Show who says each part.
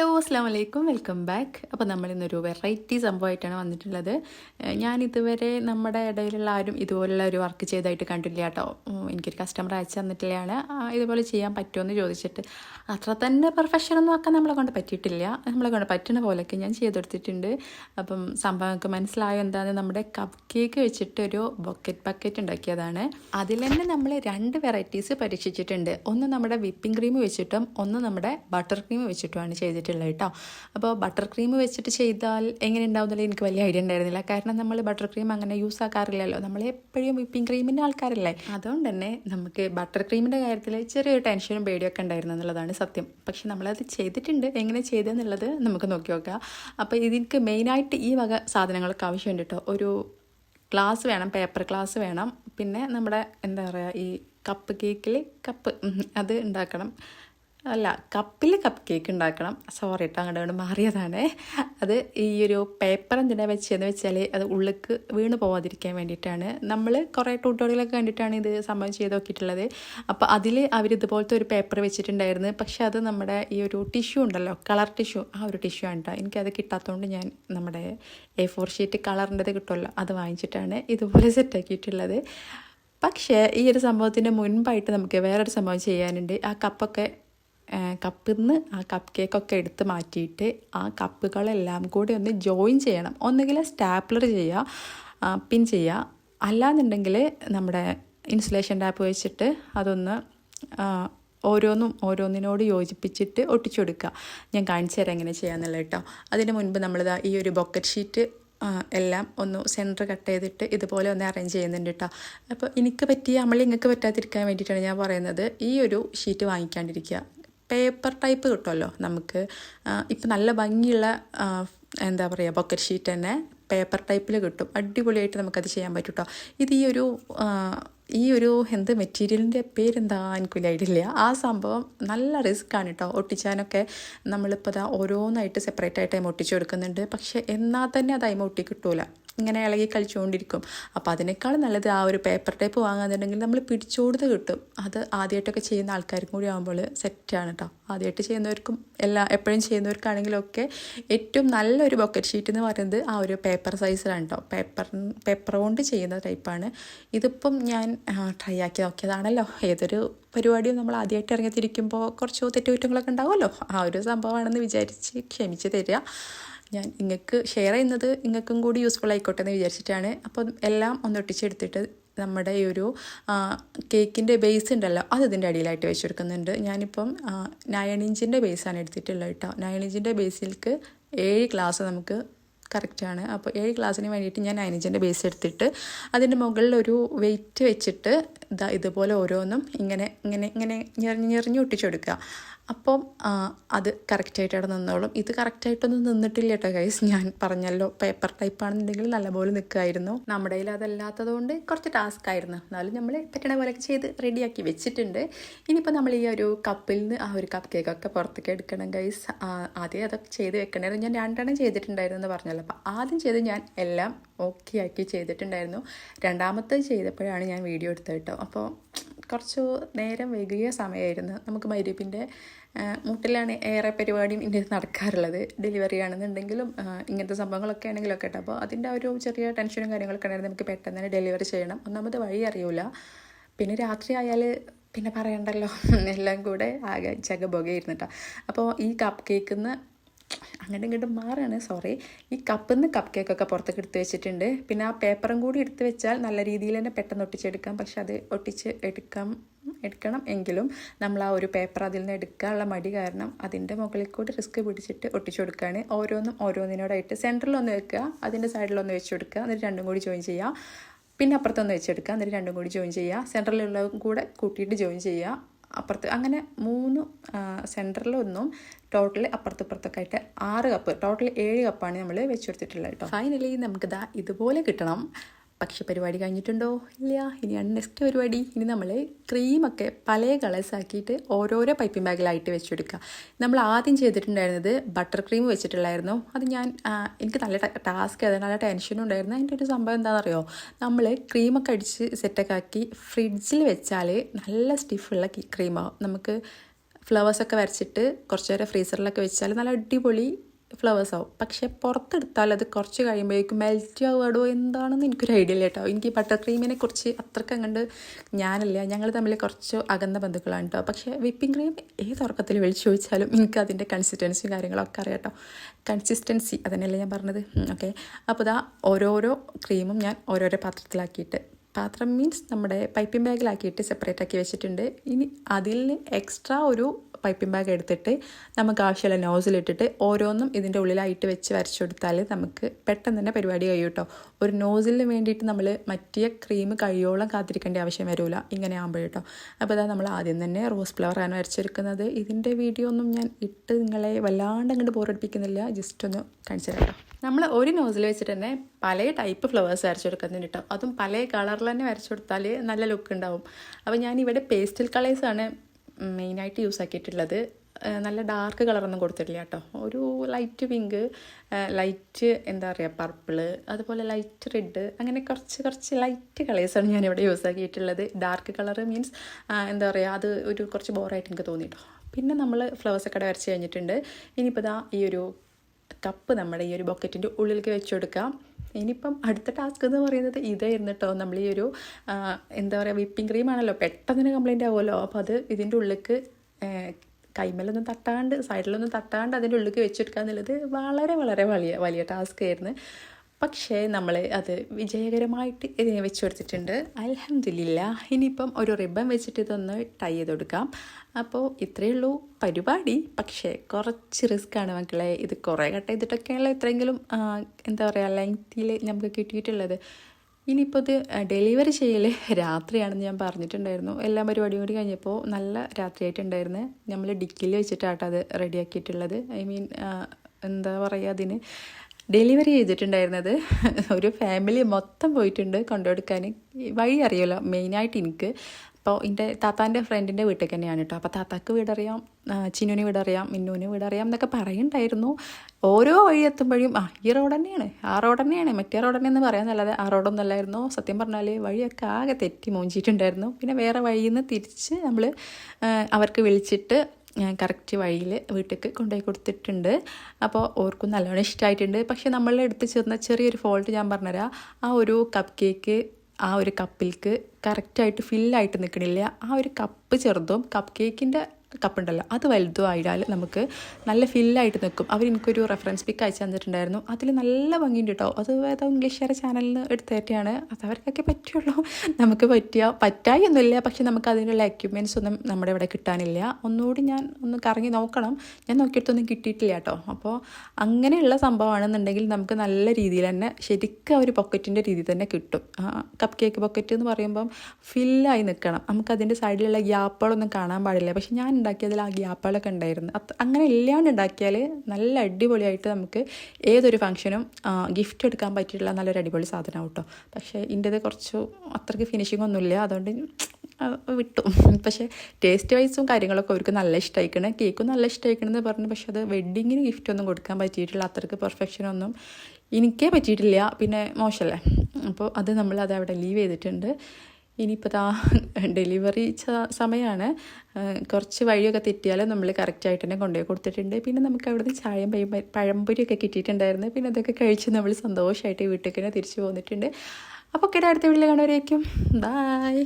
Speaker 1: Hello അസ്സാം വലൈക്കും welcome back. അപ്പോൾ നമ്മൾ ഇന്നൊരു വെറൈറ്റി സംഭവമായിട്ടാണ് വന്നിട്ടുള്ളത്. ഞാൻ ഇതുവരെ നമ്മുടെ ഇടയിലുള്ള ആരും ഇതുപോലുള്ള ഒരു വർക്ക് ചെയ്തായിട്ട് കണ്ടില്ല കേട്ടോ. എനിക്കൊരു കസ്റ്റമർ അയച്ചു തന്നിട്ടില്ലയാണ്. ഇതുപോലെ ചെയ്യാൻ പറ്റുമെന്ന് ചോദിച്ചിട്ട് അത്ര തന്നെ പെർഫെക്ഷൻ ഒന്നും ആക്കാൻ നമ്മളെ കൊണ്ട് പറ്റിയിട്ടില്ല. നമ്മളെ കൊണ്ട് പറ്റുന്ന പോലെയൊക്കെ ഞാൻ ചെയ്തെടുത്തിട്ടുണ്ട്. അപ്പം സംഭവങ്ങൾക്ക് മനസ്സിലായോ എന്താണ് നമ്മുടെ കപ്പ് കേക്ക് വെച്ചിട്ട് ഒരു ബക്കറ്റ് ബക്കറ്റ് ഉണ്ടാക്കിയതാണ്. അതിൽ തന്നെ നമ്മൾ രണ്ട് വെറൈറ്റീസ് പരീക്ഷിച്ചിട്ടുണ്ട്. ഒന്ന് നമ്മുടെ വിപ്പിംഗ് ക്രീം വെച്ചിട്ടും ഒന്ന് നമ്മുടെ ബട്ടർ ക്രീം വെച്ചിട്ടുമാണ് ചെയ്തിട്ടുള്ളത്. കേട്ടോ. അപ്പോൾ ബട്ടർ ക്രീം വെച്ചിട്ട് ചെയ്താൽ എങ്ങനെ ഉണ്ടാവും ഉണ്ടാവുന്നില്ല എനിക്ക് വലിയ ഐഡിയ ഉണ്ടായിരുന്നില്ല. കാരണം നമ്മൾ ബട്ടർ ക്രീം അങ്ങനെ യൂസ് ആക്കാറില്ലല്ലോ. നമ്മൾ എപ്പോഴും വിപ്പിംഗ് ക്രീമിന്റെ ആൾക്കാരല്ലേ? അതുകൊണ്ട് തന്നെ നമുക്ക് ബട്ടർ ക്രീമിന്റെ കാര്യത്തിൽ ചെറിയൊരു ടെൻഷനും പേടിയൊക്കെ ഉണ്ടായിരുന്നു എന്നുള്ളതാണ് സത്യം. പക്ഷെ നമ്മളത് ചെയ്തിട്ടുണ്ട്. എങ്ങനെ ചെയ്തെന്നുള്ളത് നമുക്ക് നോക്കി നോക്കാം. അപ്പോൾ ഇതിനക്ക് മെയിനായിട്ട് ഈ വക സാധനങ്ങളൊക്കെ ആവശ്യമുണ്ട് കേട്ടോ. ഒരു ഗ്ലാസ് വേണം പേപ്പർ ഗ്ലാസ് വേണം. പിന്നെ നമ്മുടെ എന്താ പറയുക ഈ കപ്പ് കേക്കിൽ കപ്പ് അത് ഉണ്ടാക്കണം. അല്ല കപ്പിൽ കപ്പ് കേക്ക് ഉണ്ടാക്കണം. സോറി കേട്ടോ അങ്ങോട്ട് അങ്ങോട്ട് മാറിയതാണ്. അത് ഈ ഒരു പേപ്പർ എന്തിനാ വെച്ചതെന്ന് വെച്ചാൽ അത് ഉള്ളിക്ക് വീണ് പോവാതിരിക്കാൻ വേണ്ടിയിട്ടാണ്. നമ്മൾ കുറേ ട്യൂട്ടോറിയലൊക്കെ കണ്ടിട്ടാണ് ഇത് സംഭവം ചെയ്ത് നോക്കിയിട്ടുള്ളത്. അപ്പോൾ അതിൽ അവർ ഇതുപോലത്തെ ഒരു പേപ്പർ വെച്ചിട്ടുണ്ടായിരുന്നു. പക്ഷേ അത് നമ്മുടെ ഈ ഒരു ടിഷ്യൂ ഉണ്ടല്ലോ കളർ ടിഷ്യൂ ആ ഒരു ടിഷ്യൂ ആണ് കേട്ടോ എനിക്കത് കിട്ടാത്തതുകൊണ്ട് ഞാൻ നമ്മുടെ എ ഫോർ ഷീറ്റ് കളറിന്റെത് കിട്ടുമല്ലോ അത് വാങ്ങിച്ചിട്ടാണ് ഇതുപോലെ സെറ്റാക്കിയിട്ടുള്ളത് പക്ഷേ ഈ ഒരു സംഭവത്തിന്റെ മുൻപായിട്ട് നമുക്ക് വേറൊരു സംഭവം ചെയ്യാനുണ്ട്. ആ കപ്പൊക്കെ കപ്പിൽ നിന്ന് ആ കപ്പ് കേക്കൊക്കെ എടുത്ത് മാറ്റിയിട്ട് ആ കപ്പുകളെല്ലാം കൂടി ഒന്ന് ജോയിൻ ചെയ്യണം. ഒന്നുകിൽ സ്റ്റാപ്ലർ ചെയ്യുക പിൻ ചെയ്യുക. അല്ലാന്നുണ്ടെങ്കിൽ നമ്മുടെ ഇൻസുലേഷൻ ടാപ്പ് വെച്ചിട്ട് അതൊന്ന് ഓരോന്നും ഓരോന്നിനോട് യോജിപ്പിച്ചിട്ട് ഒട്ടിച്ചു കൊടുക്കുക ഞാൻ കാണിച്ചു തരാം എങ്ങനെ ചെയ്യാന്നുള്ളത് കേട്ടോ അതിന് മുൻപ് നമ്മളിതാ ഈ ഒരു ബൊക്കറ്റ് ഷീറ്റ് എല്ലാം ഒന്ന് സെന്റർ കട്ട് ചെയ്തിട്ട് ഇതുപോലെ ഒന്ന് അറേഞ്ച് ചെയ്യുന്നുണ്ട് കേട്ടോ അപ്പോൾ എനിക്ക് പറ്റിയ നമ്മൾ നിങ്ങൾക്ക് പറ്റാതിരിക്കാൻ വേണ്ടിയിട്ടാണ് ഞാൻ പറയുന്നത്. ഈ ഒരു ഷീറ്റ് വാങ്ങിക്കാണ്ടിരിക്കുക. പേപ്പർ ടൈപ്പ് കിട്ടുമല്ലോ നമുക്ക്. ഇപ്പം നല്ല ഭംഗിയുള്ള എന്താ പറയുക പോക്കറ്റ് ഷീറ്റ് തന്നെ പേപ്പർ ടൈപ്പിൽ കിട്ടും. അടിപൊളിയായിട്ട് നമുക്കത് ചെയ്യാൻ പറ്റും കേട്ടോ ഇത് ഈ ഒരു ഈ ഒരു എന്ത് മെറ്റീരിയലിന്റെ പേരെന്താ? എനിക്ക് ഐഡിയ ഇല്ല. ആ സംഭവം നല്ല റിസ്ക് ആണ് കേട്ടോ ഒട്ടിച്ചാനൊക്കെ നമ്മളിപ്പോൾ അത് ഓരോന്നായിട്ട് സെപ്പറേറ്റ് ആയിട്ട് അതിമ ഒട്ടിച്ചു കൊടുക്കുന്നുണ്ട്. പക്ഷേ എന്നാൽ തന്നെ അത് അതിമ ഒട്ടി കിട്ടൂല. ഇങ്ങനെ ഇളകി കളിച്ചുകൊണ്ടിരിക്കും. അപ്പോൾ അതിനേക്കാൾ നല്ലത് ആ ഒരു പേപ്പർ ടേപ്പ് വാങ്ങാന്നുണ്ടെങ്കിൽ നമ്മൾ പിടിച്ചുകൊടുത്ത് കിട്ടും. അത് ആദ്യമായിട്ടൊക്കെ ചെയ്യുന്ന ആൾക്കാർക്കും കൂടി ആകുമ്പോൾ സെറ്റാണ് കേട്ടോ ആദ്യമായിട്ട് ചെയ്യുന്നവർക്കും എല്ലാ എപ്പോഴും ചെയ്യുന്നവർക്കാണെങ്കിലൊക്കെ ഏറ്റവും നല്ലൊരു ബൊക്കറ്റ് ഷീറ്റ് എന്ന് പറയുന്നത് ആ ഒരു പേപ്പർ സൈസിലാണ് കേട്ടോ പേപ്പർ പേപ്പർ കൊണ്ട് ചെയ്യുന്ന ടൈപ്പാണ് ഇതിപ്പം ഞാൻ ട്രൈ ആക്കി നോക്കിയതാണല്ലോ. ഏതൊരു പരിപാടിയും നമ്മൾ ആദ്യമായിട്ട് ഇറങ്ങിത്തിരിക്കുമ്പോൾ കുറച്ച് തെറ്റുകുറ്റങ്ങളൊക്കെ ഉണ്ടാവുമല്ലോ. ആ ഒരു സംഭവമാണെന്ന് വിചാരിച്ച് ക്ഷമിച്ച് തരിക. ഞാൻ നിങ്ങൾക്ക് ഷെയർ ചെയ്യുന്നത് നിങ്ങൾക്കും കൂടി യൂസ്ഫുൾ ആയിക്കോട്ടെ എന്ന് വിചാരിച്ചിട്ടാണ്. അപ്പോൾ എല്ലാം ഒന്നൊട്ടിച്ചെടുത്തിട്ട് നമ്മുടെ ഈ ഒരു കേക്കിന്റെ ബേസ് ഉണ്ടല്ലോ അത് ഇതിന്റെ അടിയിലായിട്ട് വെച്ച് കൊടുക്കുന്നുണ്ട് ഞാനിപ്പം നയൻ ഇഞ്ചിന്റെ ബേസാണ് എടുത്തിട്ടുള്ളത് കേട്ടോ. നയൻ ഇഞ്ചിന്റെ ബേസിലേക്ക് ഏഴ് ഗ്ലാസ് നമുക്ക് കറക്റ്റാണ് അപ്പോൾ ഏഴ് ഗ്ലാസ്സിന് വേണ്ടിയിട്ട് ഞാൻ നയൻ ഇഞ്ചിന്റെ ബേസ് എടുത്തിട്ട് അതിന്റെ മുകളിൽ ഒരു വെയിറ്റ് വെച്ചിട്ട് ഇതാ ഇതുപോലെ ഓരോന്നും ഇങ്ങനെ ഇങ്ങനെ ഇങ്ങനെ ഞെറിഞ്ഞ് ഞെറിഞ്ഞ് ഒട്ടിച്ചെടുക്കുക. അപ്പം അത് കറക്റ്റായിട്ട് അവിടെ നിന്നോളും. ഇത് കറക്റ്റായിട്ടൊന്നും നിന്നിട്ടില്ല കേട്ടോ ഗൈസ് ഞാൻ പറഞ്ഞല്ലോ പേപ്പർ ടൈപ്പ് ആണെന്നുണ്ടെങ്കിൽ നല്ലപോലെ നിൽക്കുമായിരുന്നു. നമ്മുടെ കയ്യിൽ അതല്ലാത്തത് കൊണ്ട് കുറച്ച് ടാസ്ക് ആയിരുന്നു. എന്നാലും നമ്മൾ പറ്റണ പോലെയൊക്കെ ചെയ്ത് റെഡിയാക്കി വെച്ചിട്ടുണ്ട്. ഇനിയിപ്പോൾ നമ്മൾ ഈ ഒരു കപ്പിൽ നിന്ന് ആ ഒരു കപ്പ് കേക്കൊക്കെ പുറത്തേക്ക് എടുക്കണം ഗൈസ് ആദ്യം അതൊക്കെ ചെയ്ത് വെക്കണമായിരുന്നു ഞാൻ രണ്ടെണ്ണം ചെയ്തിട്ടുണ്ടായിരുന്നു എന്ന് പറഞ്ഞല്ലോ. അപ്പോൾ ആദ്യം ചെയ്ത് ഞാൻ എല്ലാം ഓക്കെ ആക്കി ചെയ്തിട്ടുണ്ടായിരുന്നു. രണ്ടാമത്തത് ചെയ്തപ്പോഴാണ് ഞാൻ വീഡിയോ എടുത്തത് കേട്ടോ. അപ്പോൾ കുറച്ച് നേരം വൈകിയ സമയമായിരുന്നു. നമുക്ക് മൈരീപ്പിന്റെ മുട്ടിലാണ് ഏറെ പരിപാടിയും ഇന്ത്യ നടക്കാറുള്ളത്. ഡെലിവറി ആണെന്നുണ്ടെങ്കിലും ഇങ്ങനത്തെ സംഭവങ്ങളൊക്കെ ആണെങ്കിലും ഒക്കെ കേട്ടോ. അപ്പോൾ അതിന്റെ ഒരു ചെറിയ ടെൻഷനും കാര്യങ്ങളൊക്കെ ഉണ്ടായിരുന്നു. നമുക്ക് പെട്ടെന്ന് തന്നെ ഡെലിവറി ചെയ്യണം. ഒന്നാമത് വഴി അറിയൂല. പിന്നെ രാത്രി ആയാൽ പിന്നെ പറയണ്ടല്ലോ. എല്ലാം കൂടെ ആകെ ചകബുകയായിരുന്നു കേട്ടോ. അപ്പോൾ ഈ കപ്പ് കേക്കിന്ന് അങ്ങോട്ടും ഇങ്ങോട്ടും മാറാണ് സോറി ഈ കപ്പിൽ നിന്ന് കപ്പ് കേക്കൊക്കെ പുറത്തേക്ക് എടുത്ത് വെച്ചിട്ടുണ്ട്. പിന്നെ ആ പേപ്പറും കൂടി എടുത്ത് വെച്ചാൽ നല്ല രീതിയിൽ തന്നെ പെട്ടെന്ന് ഒട്ടിച്ചെടുക്കാം. പക്ഷെ അത് ഒട്ടിച്ച് എടുക്കാം എടുക്കണം എങ്കിലും നമ്മൾ ആ ഒരു പേപ്പർ അതിൽ നിന്ന് എടുക്കാനുള്ള മടി കാരണം അതിന്റെ മുകളിൽ കൂടി റിസ്ക് പിടിച്ചിട്ട് ഒട്ടിച്ചു കൊടുക്കുകയാണ്. ഓരോന്നും ഓരോന്നിനോടായിട്ട് സെന്ററിലൊന്ന് വെക്കുക അതിന്റെ സൈഡിലൊന്ന് വെച്ച് കൊടുക്കുക എന്നിട്ട് രണ്ടും കൂടി ജോയിൻ ചെയ്യുക. പിന്നെ അപ്പുറത്തൊന്ന് വെച്ചെടുക്കുക എന്നിട്ട് രണ്ടും കൂടി ജോയിൻ ചെയ്യുക. സെന്ററിലുള്ളതും കൂടെ കൂട്ടിയിട്ട് ജോയിൻ ചെയ്യുക. അപ്പുറത്ത് അങ്ങനെ മൂന്ന് സെന്ററിലൊന്നും ടോട്ടൽ അപ്പുറത്ത് ഇപ്പുറത്തൊക്കെ ആയിട്ട് ആറ് കപ്പ് ടോട്ടൽ ഏഴ് കപ്പാണ് നമ്മൾ വെച്ചു കൊടുത്തിട്ടുള്ളത് കേട്ടോ. ഫൈനലി നമുക്കിതാ ഇതുപോലെ കിട്ടണം. പക്ഷെ പരിപാടി കഴിഞ്ഞിട്ടുണ്ടോ? ഇല്ല. ഇനിയാണ് നെക്സ്റ്റ് പരിപാടി. ഇനി നമ്മൾ ക്രീമൊക്കെ പല കളേഴ്സ് ആക്കിയിട്ട് ഓരോരോ പൈപ്പിംഗ് ബാഗിലായിട്ട് വെച്ചെടുക്കുക നമ്മൾ ആദ്യം ചെയ്തിട്ടുണ്ടായിരുന്നത് ബട്ടർ ക്രീം വെച്ചിട്ടുള്ളായിരുന്നു. അത് ഞാൻ എനിക്ക് നല്ല ടാസ്ക് ആയിരുന്നു. നല്ല ടെൻഷനും ഉണ്ടായിരുന്നു. അതിന്റെ ഒരു സംഭവം എന്താണെന്നറിയോ? നമ്മൾ ക്രീമൊക്കെ അടിച്ച് സെറ്റൊക്കെ ആക്കി ഫ്രിഡ്ജിൽ വെച്ചാൽ നല്ല സ്റ്റിഫുള്ള ക്രീമാവും നമുക്ക് ഫ്ലവേഴ്സൊക്കെ വരച്ചിട്ട് കുറച്ച് നേരം ഫ്രീസറിലൊക്കെ വെച്ചാൽ നല്ല അടിപൊളി ഫ്ലവേഴ്സ് ആവും. പക്ഷെ പുറത്തെടുത്താൽ അത് കുറച്ച് കഴിയുമ്പോഴേക്കും മെൽറ്റ് ആവുകയോ എന്താണെന്ന് എനിക്കൊരു ഐഡിയ ഇല്ല കേട്ടോ. എനിക്ക് ബട്ടർ ക്രീമിനെ കുറിച്ച് അത്രയ്ക്ക് അങ്ങോട്ട് ഞാനല്ല ഞങ്ങൾ തമ്മിൽ കുറച്ച് അകന്ന ബന്ധുക്കളാണ് കേട്ടോ. പക്ഷേ വിപ്പിംഗ് ക്രീം ഏത് ഉറക്കത്തിൽ വിളിച്ചു ചോദിച്ചാലും എനിക്ക് അതിന്റെ കൺസിസ്റ്റൻസിയും കാര്യങ്ങളൊക്കെ അറിയാം കേട്ടോ. കൺസിസ്റ്റൻസി അതന്നെയല്ലേ ഞാൻ പറഞ്ഞത്? ഓക്കെ അപ്പോൾ ഇതാ ഓരോരോ ക്രീമും ഞാൻ ഓരോരോ പാത്രത്തിലാക്കിയിട്ട് പാത്രം മീൻസ് നമ്മുടെ പൈപ്പിംഗ് ബാഗിലാക്കിയിട്ട് സെപ്പറേറ്റ് ആക്കി വെച്ചിട്ടുണ്ട്. ഇനി അതിൽ എക്സ്ട്രാ ഒരു പൈപ്പിംഗ് ബാഗ് എടുത്തിട്ട് നമുക്ക് ആവശ്യമുള്ള നോസിലിട്ടിട്ട് ഓരോന്നും ഇതിന്റെ ഉള്ളിലായിട്ട് വെച്ച് വരച്ചു കൊടുത്താൽ നമുക്ക് പെട്ടെന്ന് തന്നെ പരിപാടി കഴിയും കേട്ടോ. ഒരു നോസിലിന് വേണ്ടിയിട്ട് നമ്മൾ മറ്റേ ക്രീം കഴിയോളം കാത്തിരിക്കേണ്ട ആവശ്യം വരില്ല ഇങ്ങനെ ആകുമ്പോൾ കേട്ടോ. അപ്പോൾ അതാ നമ്മൾ ആദ്യം തന്നെ റോസ് ഫ്ലവറാണ് വരച്ചെടുക്കുന്നത്. ഇതിന്റെ വീഡിയോ ഒന്നും ഞാൻ ഇട്ട് നിങ്ങളെ വല്ലാണ്ട് അങ്ങോട്ട് ബോറടിപ്പിക്കുന്നില്ല ജസ്റ്റ് ഒന്ന് കാണിച്ചു തരാം നമ്മൾ ഒരു നോസിൽ വെച്ചിട്ട് തന്നെ പല ടൈപ്പ് ഫ്ലവേഴ്സ് വരച്ചെടുക്കുന്നുണ്ട് കേട്ടോ അതും പല കളറിൽ തന്നെ വരച്ചു കൊടുത്താൽ നല്ല ലുക്ക് ഉണ്ടാവും അപ്പോൾ ഞാൻ ഇവിടെ പേസ്റ്റൽ കളേഴ്സാണ് മെയിനായിട്ട് യൂസ് ആക്കിയിട്ടുള്ളത്. നല്ല ഡാർക്ക് കളറൊന്നും കൊടുത്തിട്ടില്ല കേട്ടോ ഒരു ലൈറ്റ് പിങ്ക് ലൈറ്റ് എന്താ പറയുക പർപ്പിൾ അതുപോലെ ലൈറ്റ് റെഡ് അങ്ങനെ കുറച്ച് കുറച്ച് ലൈറ്റ് കളേഴ്സാണ് ഞാനിവിടെ യൂസ് ആക്കിയിട്ടുള്ളത്. ഡാർക്ക് കളർ മീൻസ് എന്താ പറയുക അത് ഒരു കുറച്ച് ബോറായിട്ട് എനിക്ക് തോന്നി കേട്ടോ പിന്നെ നമ്മൾ ഫ്ലവേഴ്സൊക്കെ വരച്ച് കഴിഞ്ഞിട്ടുണ്ട്. ഇനിയിപ്പോൾ ഇതാ ഈ ഒരു കപ്പ് നമ്മുടെ ഈ ഒരു ബൊക്കറ്റിന്റെ ഉള്ളിലേക്ക് വെച്ച് കൊടുക്കാം ഇനിയിപ്പം അടുത്ത ടാസ്ക് എന്ന് പറയുന്നത് ഇതായിരുന്നു കേട്ടോ നമ്മൾ ഈ ഒരു എന്താ പറയുക വിപ്പിംഗ് ക്രീം ആണല്ലോ. പെട്ടെന്ന് കംപ്ലൈന്റ് ആവുമല്ലോ. അപ്പോൾ അത് ഇതിന്റെ ഉള്ളിലേക്ക് കൈമലൊന്നും തട്ടാണ്ട് സൈഡിലൊന്നും തട്ടാണ്ട് അതിന്റെ ഉള്ളിലേക്ക് വെച്ചെടുക്കുക എന്നുള്ളത് വളരെ വളരെ വലിയ വലിയ ടാസ്ക് ആയിരുന്നു. പക്ഷേ നമ്മൾ അത് വിജയകരമായിട്ട് ഇതിനെ വെച്ച് കൊടുത്തിട്ടുണ്ട് അലഹമില്ല ഇനിയിപ്പം ഒരു റിബൺ വെച്ചിട്ട് ഇതൊന്ന് ടൈ ചെയ്ത് കൊടുക്കാം അപ്പോൾ ഇത്രയേ ഉള്ളൂ പരിപാടി. പക്ഷേ കുറച്ച് റിസ്ക് ആണ് മക്കളെ. ഇത് കുറേ കട്ട് ചെയ്തിട്ടൊക്കെയുള്ള ഇത്രയെങ്കിലും എന്താ പറയുക ലെങ്തിൽ നമുക്ക് കിട്ടിയിട്ടുള്ളത്. ഇനിയിപ്പോൾ ഇത് ഡെലിവറി ചെയ്യൽ രാത്രിയാണെന്ന് ഞാൻ പറഞ്ഞിട്ടുണ്ടായിരുന്നു. എല്ലാ പരിപാടിയും കൂടി കഴിഞ്ഞപ്പോൾ നല്ല രാത്രിയായിട്ടുണ്ടായിരുന്നു. നമ്മൾ ഡിക്കിൽ വെച്ചിട്ടാട്ടോ അത് റെഡിയാക്കിയിട്ടുള്ളത് ഐ മീൻ എന്താ പറയുക അതിന്? ഡെലിവറി ചെയ്തിട്ടുണ്ടായിരുന്നത്. ഒരു ഫാമിലി മൊത്തം പോയിട്ടുണ്ട് കൊണ്ടുകൊടുക്കാൻ. വഴി അറിയുമല്ലോ മെയിനായിട്ട് എനിക്ക്. അപ്പോൾ എന്റെ താത്താന്റെ ഫ്രണ്ടിന്റെ വീട്ടിൽ തന്നെയാണ് കേട്ടോ. അപ്പോൾ താത്താക്ക് വീടറിയാം ചിനുവിന് വീടറിയാം മിന്നുവിന് വീടറിയാം എന്നൊക്കെ പറയുന്നുണ്ടായിരുന്നു. ഓരോ വഴി എത്തുമ്പോഴും ആ ഈ റോഡ് തന്നെയാണ് ആ റോഡ് തന്നെയാണ് മറ്റേ റോഡ് തന്നെയെന്ന് നല്ലത്. ആ റോഡൊന്നും അല്ലായിരുന്നു സത്യം പറഞ്ഞാൽ വഴിയൊക്കെ ആകെ തെറ്റി മൂഞ്ചിയിട്ടുണ്ടായിരുന്നു. പിന്നെ വേറെ വഴിയിൽ നിന്ന് തിരിച്ച് നമ്മൾ അവർക്ക് വിളിച്ചിട്ട് കറക്റ്റ് വഴിയിൽ വീട്ടിലേക്ക് കൊണ്ടുപോയി കൊടുത്തിട്ടുണ്ട്. അപ്പോൾ ഓർക്കും നല്ലോണം ഇഷ്ടമായിട്ടുണ്ട് പക്ഷേ നമ്മൾ അടുത്ത് ചേർന്ന ചെറിയൊരു ഫോൾട്ട് ഞാൻ പറഞ്ഞുതരാം. ആ ഒരു കപ്പ് കേക്ക് ആ ഒരു കപ്പിൽക്ക് കറക്റ്റായിട്ട് ഫില്ലായിട്ട് നിൽക്കണില്ല. ആ ഒരു കപ്പ് ചെറുതും കപ്പ് കേക്കിന്റെ കപ്പ് ഉണ്ടല്ലോ അത് വലുതും ആയാൽ നമുക്ക് നല്ല ഫില്ലായിട്ട് നിൽക്കും. അവർ എനിക്കൊരു റെഫറൻസ് പിക്ക് അയച്ചു തന്നിട്ടുണ്ടായിരുന്നു. അതിൽ നല്ല ഭംഗിയുണ്ട് കേട്ടോ അത് ഏതോ ഇംഗ്ലീഷുകാരെ ചാനലിൽ നിന്ന് എടുത്തേറ്റാണ് അത് അവർക്കൊക്കെ പറ്റുള്ളൂ. നമുക്ക് പറ്റിയ പറ്റായി ഒന്നുമില്ല പക്ഷെ നമുക്ക് അതിനുള്ള എക്യുപ്മെന്റ്സ് ഒന്നും നമ്മുടെ ഇവിടെ കിട്ടാനില്ല. ഒന്നുകൂടി ഞാൻ ഒന്ന് കറങ്ങി നോക്കണം. ഞാൻ നോക്കിയെടുത്തൊന്നും കിട്ടിയിട്ടില്ല കേട്ടോ അപ്പോൾ അങ്ങനെയുള്ള സംഭവമാണെന്നുണ്ടെങ്കിൽ നമുക്ക് നല്ല രീതിയിൽ തന്നെ ശരിക്കും ഒരു പൊക്കറ്റിന്റെ രീതി തന്നെ കിട്ടും. കപ്പ് കേക്ക് പൊക്കറ്റ് എന്ന് പറയുമ്പം ഫില്ലായി നിൽക്കണം. നമുക്കതിന്റെ സൈഡിലുള്ള ഗ്യാപ്പുകളൊന്നും കാണാൻ പാടില്ല. പക്ഷെ ഞാൻ ഉണ്ടാക്കിയതിൽ ആ ഗ്യാപ്പുകളൊക്കെ ഉണ്ടായിരുന്നു. അത് അങ്ങനെ ഇല്ലാണ്ട് ഉണ്ടാക്കിയാൽ നല്ല അടിപൊളിയായിട്ട് നമുക്ക് ഏതൊരു ഫംഗ്ഷനും ഗിഫ്റ്റ് എടുക്കാൻ പറ്റിയിട്ടുള്ള നല്ലൊരു അടിപൊളി സാധനം കേട്ടോ പക്ഷേ ഇതിന്റെത് കുറച്ച് അത്രയ്ക്ക് ഫിനിഷിംഗ് ഒന്നുമില്ല. അതുകൊണ്ട് വിട്ടു. പക്ഷേ ടേസ്റ്റ് വൈസും കാര്യങ്ങളൊക്കെ അവർക്ക് നല്ല ഇഷ്ടമായിക്കണേ കേക്കും നല്ല ഇഷ്ടമായിക്കണമെന്ന് പറഞ്ഞു. പക്ഷേ അത് വെഡ്ഡിങ്ങിന് ഗിഫ്റ്റ് ഒന്നും കൊടുക്കാൻ പറ്റിയിട്ടില്ല. അത്രയ്ക്ക് പെർഫെക്ഷനൊന്നും എനിക്കേ പറ്റിയിട്ടില്ല. പിന്നെ മോശമല്ലേ? അപ്പോൾ അത് നമ്മൾ അത് അവിടെ ലീവ് ചെയ്തിട്ടുണ്ട്. ഇനിയിപ്പോൾ ദാ ഡെലിവറി സമയമാണ് കുറച്ച് വഴിയൊക്കെ തെറ്റിയാലും നമ്മൾ കറക്റ്റായിട്ട് തന്നെ കൊണ്ടുപോയി കൊടുത്തിട്ടുണ്ട്. പിന്നെ നമുക്ക് അവിടുന്ന് ചായയും പഴം പഴംപൊരിയൊക്കെ കിട്ടിയിട്ടുണ്ടായിരുന്നു. പിന്നെ അതൊക്കെ കഴിച്ച് നമ്മൾ സന്തോഷമായിട്ട് വീട്ടിൽ തന്നെ തിരിച്ചു പോന്നിട്ടുണ്ട്. അപ്പോൾ ഒക്കെ അടുത്ത വീട്ടിൽ കാണുമായിരിക്കും ബായ്